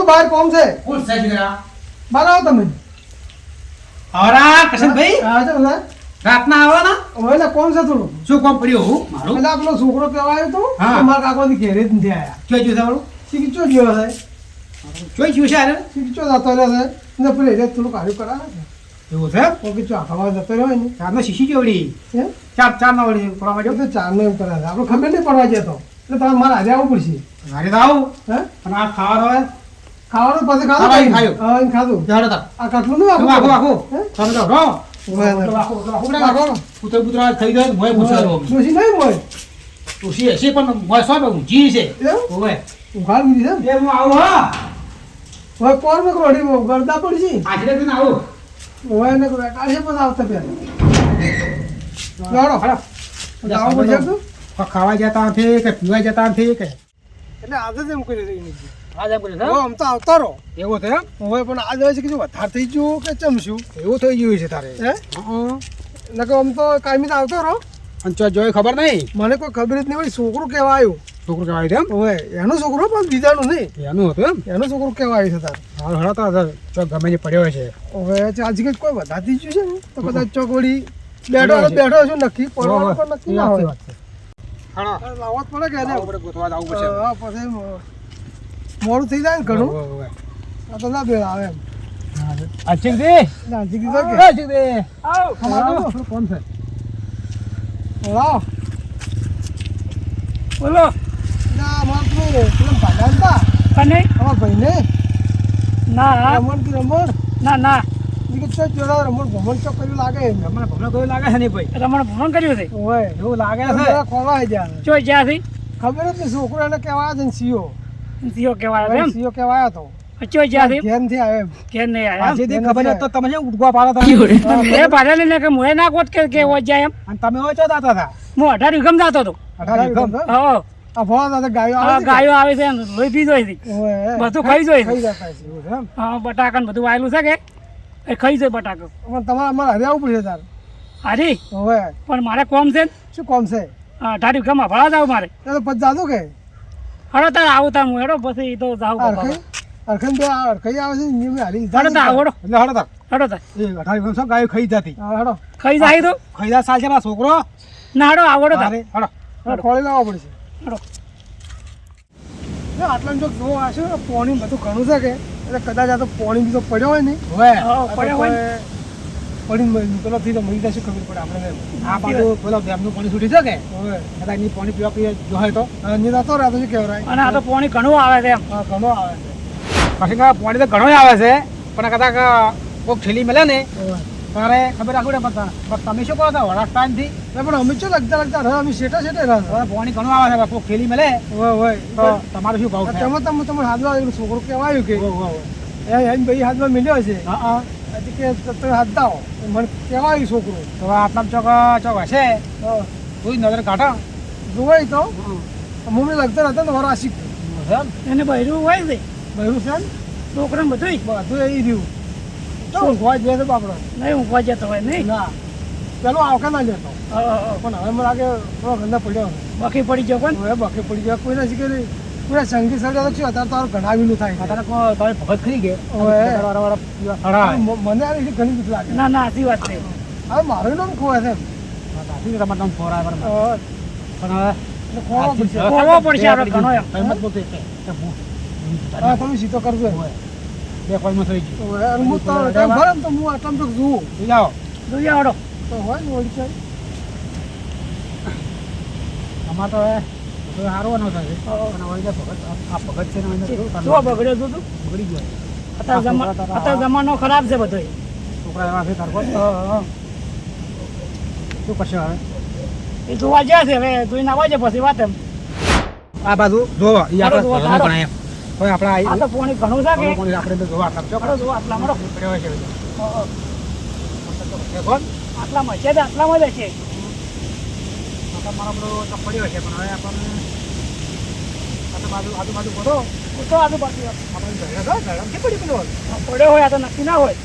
બાજુ બહાર કોમ છે? કોણ છે ગયા બહાર આવો તમે. હરા કશનભાઈ હા છે બધા રાતના આવો ને હવે એટલે કોમ છે થોડું. શું કોમ પડ્યો હું? મારું? એટલે આપણો છોકરો કહેવા આવ્યો તો હા. તો મારા કાકોથી ઘેરે જ નથી આયા. જોઈ જોઈ તમારું શીખચો ગયો છે. જોઈ જોઈ છે અરે શીખચો જતો રહ્યો છે. ને પેલે એટલે થોડું કાર્ય કરાવે છે. એવું છે? કોકી ચોખામાં જતો રહ્યો ને. ચારનો શીશી હે? ચાર ચાર ના વળી પડવા એ તો ચારનો એમ કરે છે. આપણે ખબર નહીં પડવા જતો. એટલે તમારે મારે આજે આવવું પડશે. મારે તો આવું. હે? પણ આ ખાવા હોય. ખાવાનું પછી ખાધું ખાયું. ખાધું. જાડો આ કટલું નું આખું આખું આખું જાઓ રો ખાવા જતા કે પીવા જતા કે? એટલે આજે જ એમ કરી આજે બોલે હવે આમ તો આવતા રહો છે એમ? હવે પણ આજે હોય છે કે વધારે થઈ ગયું કે ચમશું? એવું થઈ ગયું છે તારે. હે? નકર આમ તો કાયમી તો આવતો રહો. અને ચો જોઈ ખબર નહીં? મને કોઈ ખબર જ નહીં હોય છોકરું કહેવા આવ્યું છોકરું કહેવાય છે હવે એનો છોકરો પણ બીજાનું નહીં. એનું હતું એમ? એનો છોકરો કેવા આવ્યું છે તાર. હાલ હળતા તો ચોક ગમે જે પડ્યો છે. હવે આજે કંઈક કોઈ વધારતી ગયું છે ને? તો કદાચ ચોક વળી બેઠો બેઠો છું નક્કી પડવાનું પણ નક્કી ના હોય. જ પડે કે પછી મોડું થઈ જાય ને ઘણું. આ તો ના ભેળ આવે એમ. આ ચીકદી ના જીગી તો કે? આવ. કોણ છે. બોલો. ના તો પેલા ભાડા હતા. અમારા ભાઈને. ના રમણથી રમણ? ના ના. તો રમણ ભમણ ચોક કર્યું લાગે મને ભમણો કોઈ લાગે છે નહીં ભાઈ? રમણ ભ્રમણ કર્યું છે? ઓય એવું લાગે છે. ખોવાય જાય ચોઈ જ્યાંથી? ખબર જ નહીં છોકરો એને કહેવાય છે ને સીઓ. સીઓ કેવાય એમ? સીઓ કેવાય તો. અચ્છો જ્યાંથી? ઘેરથી આવે એમ. ઘેર નહીં આજે દી ખબર છે તો તમે છે ઉઠવા પાડો એમ. મેં ભાડે ને કે મુએ ના કોટ કે કે હોય જાય એમ? અને તમે હોય છો દાતા હતા હું અઢાર વિગમ જતો હતો. અઢાર એકમ. હો ગાયો આવે છે ગાયો આવે છે એમ. લોહી પી જોઈ હતી બધું ખાઈ જોઈ હા બટાકા ને બધું વાયેલું છે કે? એ ખાઈ જાય બટાકો. પણ તમારે અમારે હવે આવવું પડશે તાર. હારી? હવે પણ મારે કોમ છે ને? શું કોમ છે? આ અઢાર વિગમ ભરા જાવ મારે. તો પછી જાદુ કે? હડો તાર આવું તાર હું હેડો પછી તો જાવ અરખાઈ બે આ અરખાઈ આવે છે ને એમને હારી હડો તાર આવડો એટલે હળો તાર. હડો તાર. એ અઢાર શું ગાયો ખાઈ જતી. હડો. ખાઈ જાય તો? ખાઈ જા સાલ છે મારા છોકરો. ના હડો આવડો તાર. હળો ખોળી લાવવા પડશે. હડો. આટલા જો જો આ છે પોણી બધું ઘણું છે કે એટલે કદાચ આ તો પોણી બીજો પડ્યો હોય ને. હોય પડ્યો હોય ને. પડી પેલો તો જશે ખબર પડે આપણે આ બાજુ પેલો ડેમનું પાણી છૂટી છે હવે કદાચ પાણી પીવા પીવા જોહે તો. અંજી તો રાતો શું કહેવાય? અને આ તો પાણી ઘણું આવે છે એમ. ઘણો આવે છે. પછી પાણી તો ઘણો આવે છે પણ કદાચ કોઈક ઠેલી મળે ને તારે ખબર રાખવું ને પણ પણ તમે શું કરો છો ટાઈમથી ના, પણ અમે શું લગતા લગતા રહ્યા? અમે શેઠા શેઠે રહ્યા. પાણી ઘણું આવે છે કોઈક ઠેલી મળે હોય તમારું શું ભાવ તમે તેમાં તમે તમે હાથમાં આવ્યું છોકરો કહેવાયું કે. એમ ભાઈ હાથમાં મળ્યો છે હા હા. હજી કે તમે હાથ દાઓ મને કહેવાય છોકરો. તો આટલા ચોક ચોક હશે? તું નજર કાઢા. જોવાય તો. મમ્મી લગતા હતા ને વરા શીખ? એને બહેરું હોય ને? બહેરું છે છોકરા બધું બધું એ રહ્યું. તો ઊંઘવા જાય તો બાપડો. નહીં ઊંઘવા જતો હોય નહીં? ના. પેલો આવકા ના હા. પણ હવે મને લાગે થોડો ગંદા પડ્યો. બાકી પડી ગયો પણ હવે બાકી પડી ગયો. કોઈ ના શીખે નહીં. કોઈને સંગીત સર્જા તો અત્યારે તારું વિલું થાય અત્યારે કો- ભગત ખરી ગયે મને આ રીતે ઘણી બીક લાગે. ના ના આથી વાત છે. હવે મારું નામ ખોવાય છે. સાચી તમારે તમે ફોરાય પણ હવે ખોવા પડશે. આપણે ઘણો એમ. કઈ મત બોલતો એટલે. કે હું- હા તમે સીધો કરજો બે કોઈમાં થઈ ગયું. હું તો ટાઈમ ભરે તો હું તો જોઉં તો હોય ને અમારે તો હવે તો સારું ન થશે ભગત આ ભગત છે ને એને કેવું શું કરવાનું? બગડ્યો તું તું? બગડી ગયો. અત્યારે જમાનો ખરાબ છે બધો છોકરા એવા છે તાર શું કરશે હવે? એ જોવા જ્યાં છે હવે જોઈને આવવા છે પછી વાત એમ. આ બાજુ જોવો આપણે હવે આપણે આ આ તો પોણી ઘણું છે કે? આપણે તો જોવા હાલો, જોવો આટલા મારો પડ્યો છે. આટલામાં છે આટલામાં જ છે મારો બધો પડ્યો છે પણ હવે આપણને આ તો બાજુ આજુબાજુ બધો તો આજુબાજુ આપણે તો ઘરે કેમ પડી પેલો પડ્યો હોય આ તો નક્કી ના હોય.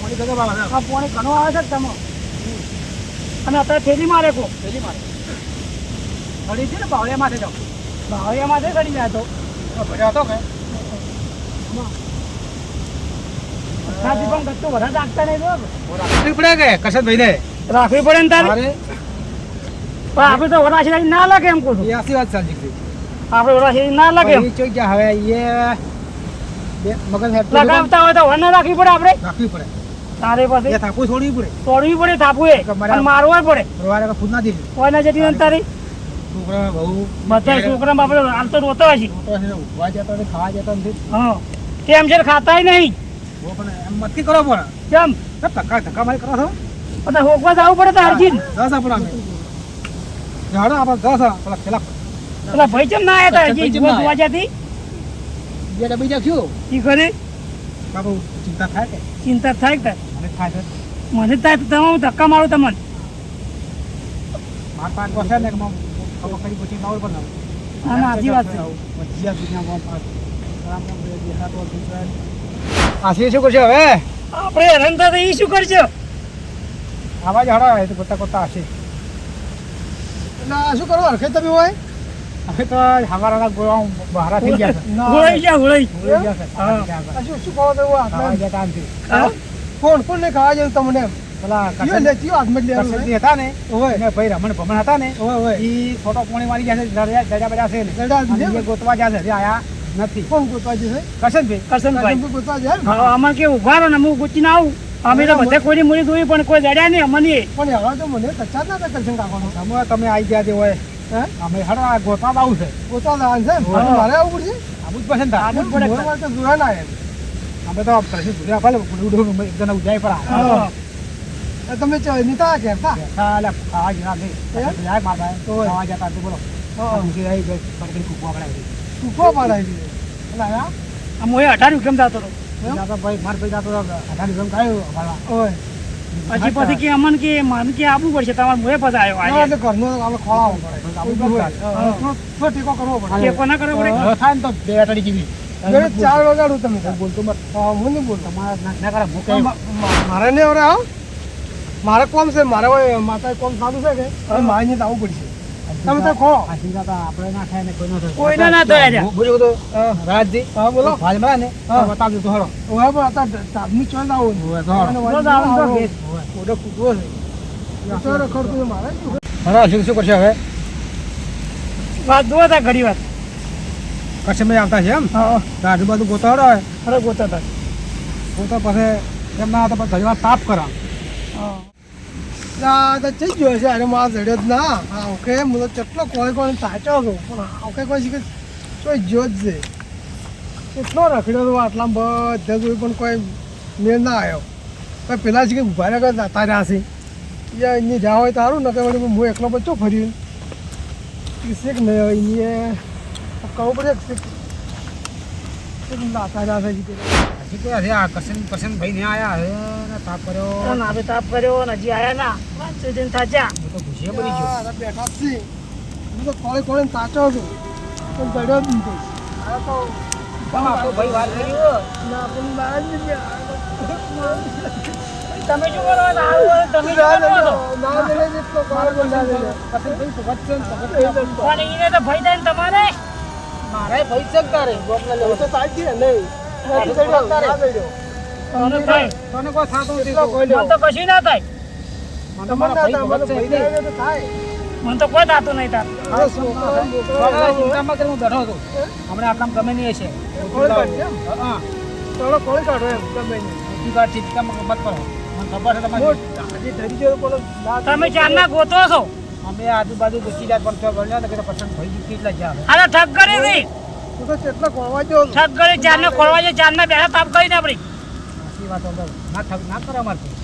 પોણી ગજબ આવે. આ પાણી ઘણું આવે છે તમે. અને અત્યારે થેલી મારે કો. પેલી મારે. ઘડી છે ને બાવળિયા માટે જાઓ ભાવિયામાં માટે ઘડી જાય તો. ભર્યો હતો કે. સાથી પણ ગત્તો વધારે આગતા નહીં રાખવી પડે કે ભાઈ ને રાખવી પડે ને તારે? પણ આપણે તો વરાશી ના લાગે એમ કહું એ આશી વાત સાચી આપણે વરાશી ના લાગે એમ. એ કે હવે એ મગજ હેઠળ લગાવતા હોય તો વન રાખવી પડે આપણે. રાખવી પડે. તારે પાસે એ થાપુ છોડવી પડે. છોડવી પડે થાપુ એ. મારવા પડે. પ્રવારે ખુદ ના દીધી. કોઈ ના જતી તારી છોકરા બહુ. બધા છોકરા આપણે હાલ તો રોતો હશે. ઊભા જતા ખાવા જતો નથી હા. કેમ છે ખાતાય નહીં? એમ મતથી કરો પણ. કેમ? ધક્કા ધક્કા મારી કરો છો. હોકવા જવું પડે તો હરજી દસ આપણો જાડો આપણે દસ પેલા પેલા પેલા ભાઈ ચમ ના આવ્યા હતા હજી જોવા જતી બે ડબ્બી જા શું ઈ કરે બાબુ ચિંતા થાય કે? ચિંતા થાય કે? મને થાય મને થાય તો તમે ધક્કા મારું તમને. માર પાંચ વર્ષ ને મમ ખબર કરી પછી માવર બનાવ ના ના આજી વાત છે. જીયા દુનિયા મમ પાંચ રામ બે હાથ વર્ષ આશી શું કરશે હવે? આપણે હેરાન થતા ઈ શું કરશે? આવાજ હડા તો શું કરો હરખે તમે હોય? અમે તો હવારના ગોળા બહાર થઈ ગયા ગોળાઈ ગયા ગોળાઈ. ગોળી ગયા શું શું ખાવા દેવું ખાવા ગયા તાનથી. કોણ કોણ ને ખાવા જેવું તમને પેલા કરશન- હાથમાં જ લેવાનું હતા ને ભાઈ રમણ ભમણ હતા ને હોય હોય ઈ પોણી મારી ગયા છે છે ને. દડા? એ ગોતવા ગયા છે આયા નથી. કોણ ગોતવા જશે કરશનભાઈ કરશનભાઈ ગોતવા જાય? અમારે કે ઊભા રહો ને હું ગુચીને આવું. અમે તો બધે કોઈની મૂડી જોઈ પણ કોઈ જડ્યા નહીં અમને પણ હવે તો મને કચ્છા ના થાય કરશન કાકાનો. તમે આવી ગયા જે હોય અમે હડો આ ગોતવા આવું છે. છે મારે પડશે? આવું જ પસંદ આવું જ પડે. તો જોયા ના અમે તો કરશું ભૂલ્યા ભલે ઉડું એકદમ ઉજાય પર તમે નીતા? ખાલે ખાવા ગયા નહીં? જાય. ખાવા જતા તો બોલો. ઊંચી આવી ગઈ પકડી કૂકવા પડાવી ટૂંકો પાડાવી. એટલે આ મોએ અઢાર કેમ થતો હતો? જાતો ભાઈ માર ભાઈ જાતો અઢાર ગમ કાયો ઓય. પછી પછી કે અમન કે મન કે આપવું પડશે તમારે મોએ પછી આવ્યો ના, આજે ઘરનું આપણે ખોળાવવું પડે. આપવું થોડો ટેકો કરવો પડે. ટેકો ના કરવો પડે થાય ને તો બે અટાડી જીવી. ચાર વગાડું તમે. બોલતો મત હું નહીં બોલતો. મારા ના કરે મા- મારે નહીં હવે આવો મારે કોમ છે મારે માતા કોમ સારું છે કે? મારે નહીં તો આવવું પડશે. તમે તો ખો આશીર્વાદ આપણે ના થાય ને કોઈ ના થાય. કોઈને ના થાય રે. બોલ્યો તો રાજજી હા, બોલો. ભાજ મળે ને હા. બતાવજો તો હળો ઓય પણ આ ધાર્મિક ચોલ ના હોય. તો હરો આવું. તો ગેસ ઓડો કુટવો છે. ચોરો ખરતું મારે હરો શું શું કરશે હવે? વાત દો તા ઘડી વાત કચ્છમાં આવતા છે એમ? હા તો આજુબાજુ ગોતાવડો હરો અરે ગોતા હતા ગોતો પછી એમ ના તો ઘણી વાર તાપ કરા હા. આ તો થઈ ગયો છે. અરે, મારા જડ્યો જ ના. હા, ઓકે. કેટલો કોઈ કોઈ સાચો હતો પણ ઓકે, કોઈ શીખે કોઈ જ્યો જ છે. કેટલો રખડ્યો હતો બધા જોયું પણ કોઈ મેળ ના આવ્યો કોઈ પેલા શીખે ઊભા રહ્યા જતા રહ્યા છે. યા એની હોય તારું? ને કે વળી હું એકલો બચ્ચો ફર્યું શીખ નહીં હોય એની કહું પડે છે જીતે છે આ કસન કસન ભાઈ ને આયા હે ને તાપ કર્યો ના બે તાપ કર્યો ને હજી આયા ના. પાંચ દિન થાચ્યા. હું તો ઘૂસીએ બની ગયો. બેઠા છે હું તો કોળે કોળે તાચો છું. તો ગડ્યો જ નહીં આ તો આપણો ભાઈ વાત કરી ના, પણ બહાર જ તમે શું કરો તમે ભાઈ તમારે. મારે ભાઈ છે તારે. ના લેવું તો સાચી નહીં. કશું ના થાય. મને તો કોઈ થતું નહીં તાર. આ ચિંતામાં કરીને હું બેઠો હતો હમણાં આટલામાં ગમે નહીં હશે ચાલો કોળી કાઢો એમ, ગમે નહીં. ચિંતામાં મત કરો મને ખબર છે તમારી તમે ચારના ગોતો છો. અમે આજુબાજુ ઘૂસી જાય પણ તો ગણ્યા ને કે પસંદ થઈ ગયું કેટલા જ. આવે અરે ઠગ કરી હતી તું તો કેટલા ખોળવા છે ચારના બેઠા તાપ કરીને આપણી સાચી વાત અંદર ના થક ના કરે અમારથી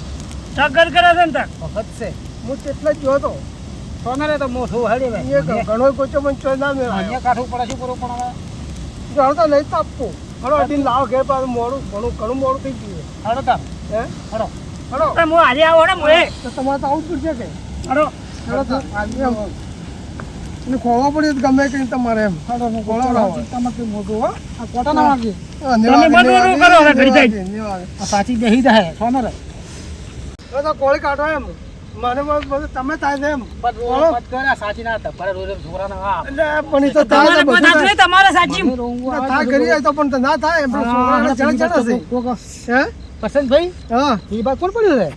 ઠગ કરે છે ને તાર. વખત છે. હું કેટલા જ જોયો સોનારે તો મોઠું હળી એ ઘણો ગોચો મને ચોય ના મેળાયો. અહીંયા કાઠું પડે શું કરવું પણ હવે. તો નહીં તાપવું હલો અડીને લાવ ઘેર પાછું મોડું ઘણું ઘણું મોડું થઈ ગયું હળો તાપ હે? હળો હલો. હું આજે આવો ને મોએ તો તમારે તો આવું જ પડશે કે? તો એમ એને પણ પડે ગમે કઈ તમારે એમ. હું કઈ મોટું હો. આ કોટા ના વાગે. હા, સાચી દહી થાય સોનારે તો કોળી કાઢો એમ. મને બધું તમે થાય એમ. સાચી ના. રોજ પણ એ તો થાય છે કોઈ બધું થતું થાય. નહીં, તમારે સાચી થાય કરી તો પણ ના થાય એમ. છોકરાને જણ જણ હશે હે હા એ બાદ કોણ પડ્યું છે?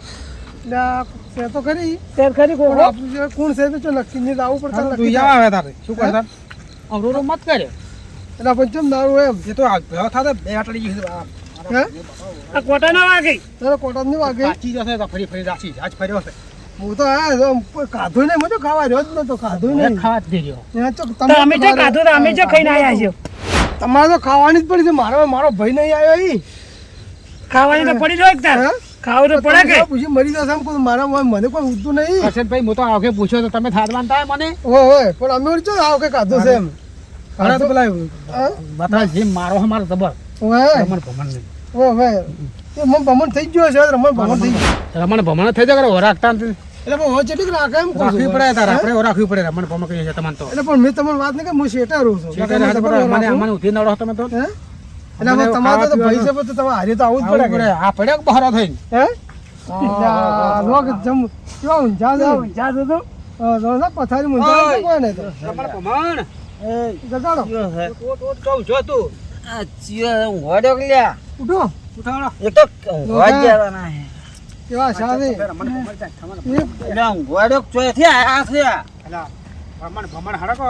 છે તો ખરી તેર ખરી આપણું જે કોણ છે તો નક્કી નહીં આવવું પડશે તું. આવે તારે. શું કરતા? આમ રો રો મત કરે એટલે પણ ચમ દારૂ એમ? એ તો આ ભેળો બે આટલી ગઈ આ કોટા ના વાગે. તારે કોટા ની વાગે? કાચી જશે તો ફરી ફરી રાખી આજ ફર્યો છે હું તો આ ખાધું નહીં મને ખાવા રહ્યો જ નતો ખાધું નહીં. ખાવા જ દેજો. તો તમે અમે જે કાધો અમે જે ખાઈને આવ્યા છીએ. તમારે તો ખાવાની જ પડી છે. મારો મારો ભાઈ નહીં આવ્યો ઈ. ખાવાની તો પડી જાય તાર હે? ખાવું તો પડે કે? પૂછી મરી જશે એમ કોઈ મારા મને કોઈ ઉઠતું નહીં. વસંતભાઈ હું તો આવકે પૂછ્યો તો તમે થાદવાન થાય મને? હોય હોય પણ અમે વળી આવકે કાધો છે એમ. અરે તો પેલા બતા જે મારો અમારો જબર. હોય. રમણ ભમણ નહીં. ઓ હોય. એ મન ભમણ થઈ ગયો છે રમણ ભમણ થઈ ગયો. રમણ ભમણ થઈ જાય કરે રાખતા નથી. એટલે પણ હોય ચેટલી રાખે એમ કહું રાખવી પડે તારે આપણે રાખવી પડે રમણ ભમણ કહીએ છે તમને તો. એટલે પણ મેં તમને વાત નહીં કે હું શેટા રહું છું. મને મને ઉઠી નડો તમે તો. હે? એટલે હવે તમારે તો ભાઈ છે તો તમે હારે તો આવું જ પડે પડે. આ પડ્યો કે બહાર થઈને? હે? લોક જમ કેવા ઊંઝા છે? તો? તો. હા, પથારી મૂંઝા. તો. કોઈ તો. ઓટ ઓટ કહું છો તું ઉઠો ઉઠાડો કેવા સારે. રમણ ભમણ જાય, રમણ ભમણ. ભમણ. ભમણ હરકો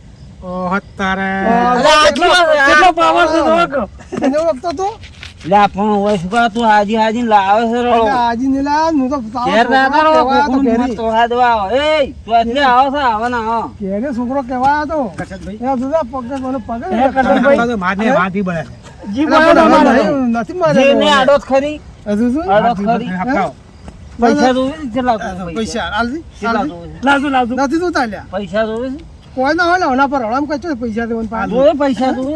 છોકરો તારો કહેવાયો તો કોકનું ઘેરી. મત તો હાથ વાવો. એય, તું એટલે આવો છે આવો ને આવો. ઘેરે છોકરો કહેવાયો તો કરશનભાઈ એ જુદા પગે મને પગે હે, કરશનભાઈ. આ તો મારને મારથી બળે છે. જી એટલે બોલો પણ તમારે. હવે નહીં, નથી માર્યો જીવને તો. આડો જ ખરી હજુ શું? આડો જ મારથી ખરી બળે. આપકાઓ. પૈસા? પૈસા પૈસા જોવે કોઈ ના હોય ને હમણાં પર હમણાં કઈ પૈસા દેવાનું પાછું. પૈસા જોવે?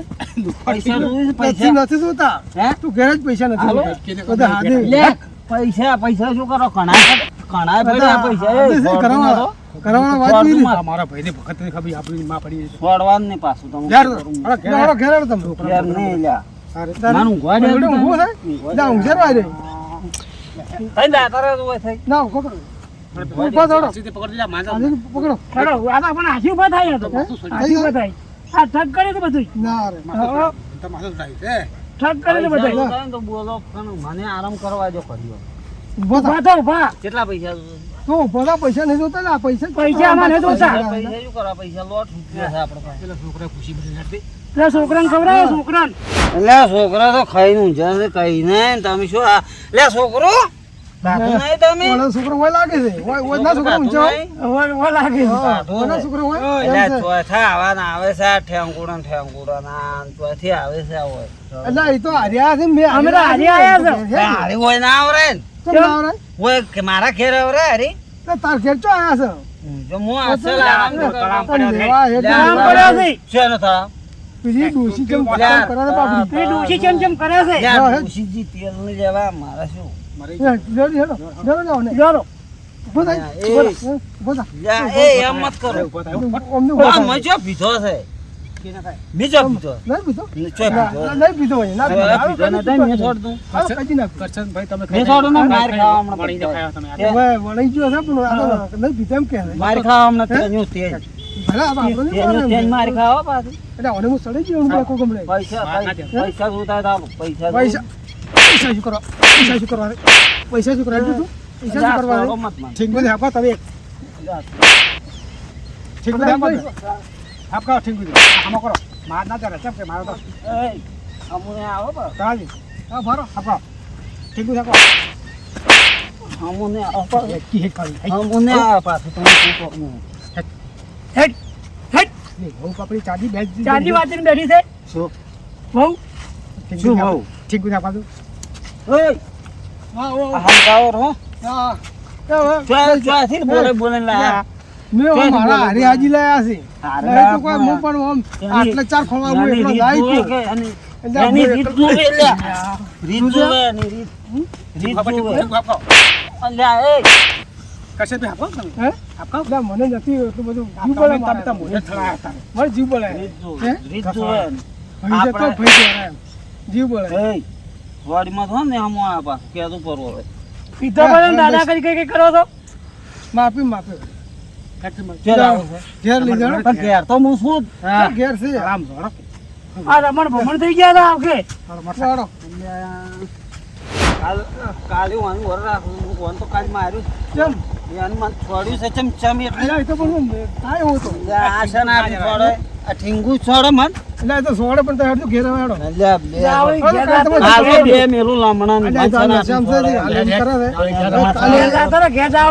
પૈસા નથી પૈસા. નથી જોતા. તું ઘેર જ પૈસા નથી. બધા હાથે. લે પૈસા પૈસા શું કરો? કણાય કણાય પડ્યા પૈસા. કરવાના. કરવાના વાત. માર. ભાઈને ભગતની ખબર આપણી માં પડી પાછું તમે. ઘેર ઘેર તમે. નહીં લ્યા. રે. થઈ ના, સીધે માંજા. પકડો. આ તો હાથી ઊભા થાય તો. હાથી ઊભા થાય. આ ઠગ કરે તો બધું ના રે. તો માથું થાય છે. ઠગ કરે તો પૈસા બધા ને તો બોલો મને આરામ કરવા જો કર્યો ઊભા થા ઊભા કેટલા પૈસા તો ઊભો પૈસા નહીં જોતા આ પૈસા પૈસા આમાં નહીં જોતા. પૈસા શું કરવા પૈસા લોટ રૂપિયા છે આપણે પેલા છોકરા ખુશી. એટલે છોકરાને ખવડાવો છોકરાને એટલે છોકરા તો ખાઈ નું છે કઈ ને તમે શું આ લે છોકરો છોકરો હોય લાગે છે. હોય હોય ના છોકરો ઊંચો હોય? હવે લાગે છે. હા, છોકરો હોય? એટલે ચોથા આવા આવે છે ઠેંગુડા ઠેંગુડા ના ચોથી આવે છે હોય. એટલે એ તો હાર્યા છે મેં અમે તો આયા છે. હારી હોય ના આવરે કેમ ના આવડે? હોય મારા ઘેર આવરે હારી? તાર ઘેર ચો આયા છે? જો હું અસલ આરામ તો તળાવ કરું. પણ લેવા હેઠ આમ છે. શેનો થા? પેલી ડોશી કેમ કરે છે બાપડી. એ ડોશી ચમ ચમ કરે છે. લે, હા, તેલની લેવા મારે શું? જલ્દી હેડો. જલ્દી જાઓ ને. હાલો, હાલો, ના માર ખાવા હમણાં તેજ પૈસા પૈસા પૈસા. પૈસા શું કરવા પૈસા શું કરવા? પૈસા શું કરવા તું? પૈસા શું કરવા. ઠીક બધું આપો તમે. ઠીક બધું આપો તમે. આપકાઓ ઠીક બધું. આમાં કરો. માર ના ચાલે. કેમ કે મારો તો એય, આવો બા. ચાલી. હા, ભરો. આપો. ઠીક બધું આપો. અમુને કરી. અમુને તમે શું કહો? બહુ ચાંદી ચાંદી બેઠી છે શું? બહુ શું બહુ? બધું આપો તો. એય, હા, ઓ, આ હંકાવો હા. એ હવે ચોય- બોલે બોલે લાયા. મેં આમ મારા હારી હાજી લાયા છે. હારે તો કોઈ હું પણ આમ આટલે ચાર ખોળા હું એની એકલો રીત જાય કે એની- એટલે હું રીત જોવે લ્યા. રીત જોવે એની રીત. રીત જોવે. કશે બી આપો તમે? આપો? એટલે મને નથી એટલું બધું. જીવ તમે તમે તો મોઢે થળાયા હતા. મારે જીવ બળે. રીત જોવે. રીત જોવે ભાઈ જતો ભાઈ એમ. જીવ બળે. એ, વાડીમાં તો ને આમ આ પાછું કહેતું પરવો હવે. પીધો પડે દાદા કરી કઈ કઈ કરો છો? માફી માફી. ચાલ. ઘેર. લઈ જાઓ. પણ ઘેર તો હું શું ઘેર છે. આમ જોડો. આ રમણ ભમણ થઈ ગયા હતા આવકે ચાલો. કાલ કાલે હું આનું વર રાખું. હું ફોન તો કાલ માર્યું કેમ એનું મને છોડ્યું છે ચમ ચમ એટલે એ તો પણ હું થાય છોડે આ ઠીંગુ છોડે મન એટલે તો પણ તો ઘેર હતા. તમે હાલ તો બે મેલું લામણા ને એટલે આ તો આ શ્યામ છે જે હાલ એમ કરે છે. કાલે ઘેર જતા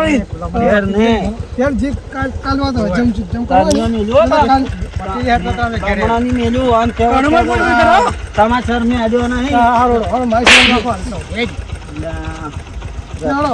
ઘેર ને ઘેર જે કાલ- કાલ વાત હોય, જેમ જેમ કરો કાલનો ને, મેલ્યો એટલે કાલ- લામણાની મેલ્યું આમ કેવા ઘરમાં કોઈ કોઈ કરો? સમાચાર મેં આલ્યો નહીં હારો, હારો, મારી રાખો. ચાલો.